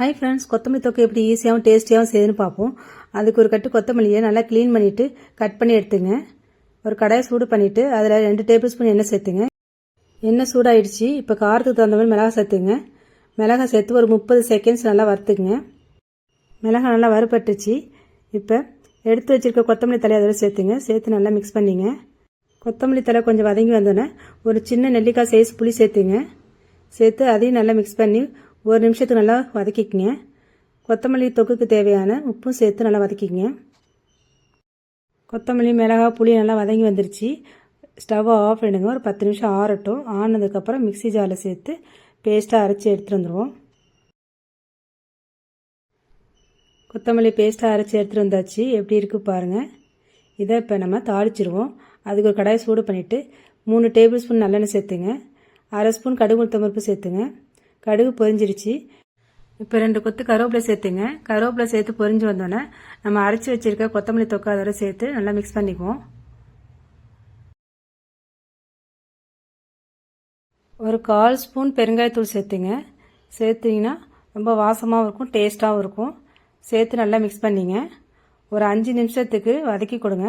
Hi friends கொத்தமல்லி தொக்கை எப்படி ஈஸியாகவும் டேஸ்டியாகவும் செய்யுதுன்னு பார்ப்போம். அதுக்கு ஒரு கட்டு கொத்தமல்லியை நல்லா க்ளீன் பண்ணிவிட்டு கட் பண்ணி எடுத்துங்க. ஒரு கடாயை சூடு பண்ணிவிட்டு அதில் ரெண்டு டேபிள் ஸ்பூன் எண்ணெய் சேர்த்துங்க. எண்ணெய் சூடாயிடுச்சு இப்போ காரத்துக்கு தகுந்த மாதிரி மிளகாய் சேர்த்துங்க. மிளகா சேர்த்து ஒரு முப்பது செகண்ட்ஸ் நல்லா வறுத்துக்குங்க. மிளகாய் நல்லா வறுபட்டுச்சு. இப்போ எடுத்து வச்சுருக்க கொத்தமல்லி தலை அதில் சேர்த்துங்க. சேர்த்து நல்லா மிக்ஸ் பண்ணிங்க. கொத்தமல்லி தலை கொஞ்சம் வதங்கி வந்தோன்னே ஒரு சின்ன நெல்லிக்காய் சைஸ் புளி சேர்த்துங்க. சேர்த்து அதையும் நல்லா மிக்ஸ் பண்ணி ஒரு நிமிஷத்துக்கு நல்லா வதக்கிக்கங்க. கொத்தமல்லி தொக்குக்கு தேவையான உப்பும் சேர்த்து நல்லா வதக்கிக்கங்க. கொத்தமல்லி மிளகாய் புளி நல்லா வதங்கி வந்துருச்சு. ஸ்டவ்வை ஆஃப் பண்ணிடுங்க ஒரு பத்து நிமிஷம் ஆறட்டும். ஆனதுக்கப்புறம் மிக்ஸி ஜாரில் சேர்த்து பேஸ்ட்டாக அரைச்சி எடுத்துகிட்டு வந்துடுவோம் கொத்தமல்லி பேஸ்ட்டாக அரைச்சி எடுத்துகிட்டு வந்தாச்சு. எப்படி இருக்குது பாருங்கள் இதை இப்போ நம்ம தாளிச்சிருவோம். அதுக்கு ஒரு கடாயை சூடு பண்ணிவிட்டு மூணு டேபிள் ஸ்பூன் நல்லெண்ணெய் சேர்த்துங்க. அரை ஸ்பூன் கடுகு உளுத்தம்பருப்பு சேர்த்துங்க. கடுகு பொரிஞ்சிருச்சு. இப்போ ரெண்டு கொத்து கருவேப்பிலை சேர்த்துங்க. கருவேப்பிலை சேர்த்து பொரிஞ்சு வந்தோடனே நம்ம அரைச்சி வச்சிருக்க கொத்தமல்லி தொக்கை அதோட சேர்த்து நல்லா மிக்ஸ் பண்ணிக்குவோம். ஒரு கால் ஸ்பூன் பெருங்காயத்தூள் சேர்த்துங்க. சேர்த்திங்கன்னா ரொம்ப வாசமாகவும் இருக்கும் டேஸ்ட்டாகவும் இருக்கும். சேர்த்து நல்லா மிக்ஸ் பண்ணிங்க. ஒரு அஞ்சு நிமிஷத்துக்கு வதக்கி கொடுங்க.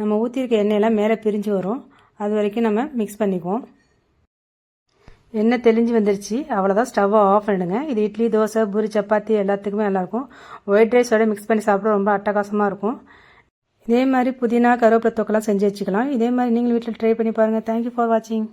நம்ம ஊற்றிருக்க எண்ணெயெல்லாம் மேலே பிரிஞ்சு வரும். அது வரைக்கும் நம்ம மிக்ஸ் பண்ணிக்குவோம். எண்ணெய் தெளிஞ்சு வந்துருச்சு. அவ்வளோதான் ஸ்டவ்வை ஆஃப் பண்ணிடுங்க. இது இட்லி தோசை பூரி சப்பாத்தி எல்லாத்துக்குமே நல்லாயிருக்கும். ஒயிட் ரைஸோட மிக்ஸ் பண்ணி சாப்பிட ரொம்ப அட்டகாசமாக இருக்கும். இதே மாதிரி புதினா கருவேப்பிலை தொக்கெல்லாம் செஞ்சு வச்சுக்கலாம். இதே மாதிரி நீங்களும் வீட்டில் ட்ரை பண்ணி பாருங்கள் தேங்க்யூ ஃபார் வாட்சிங்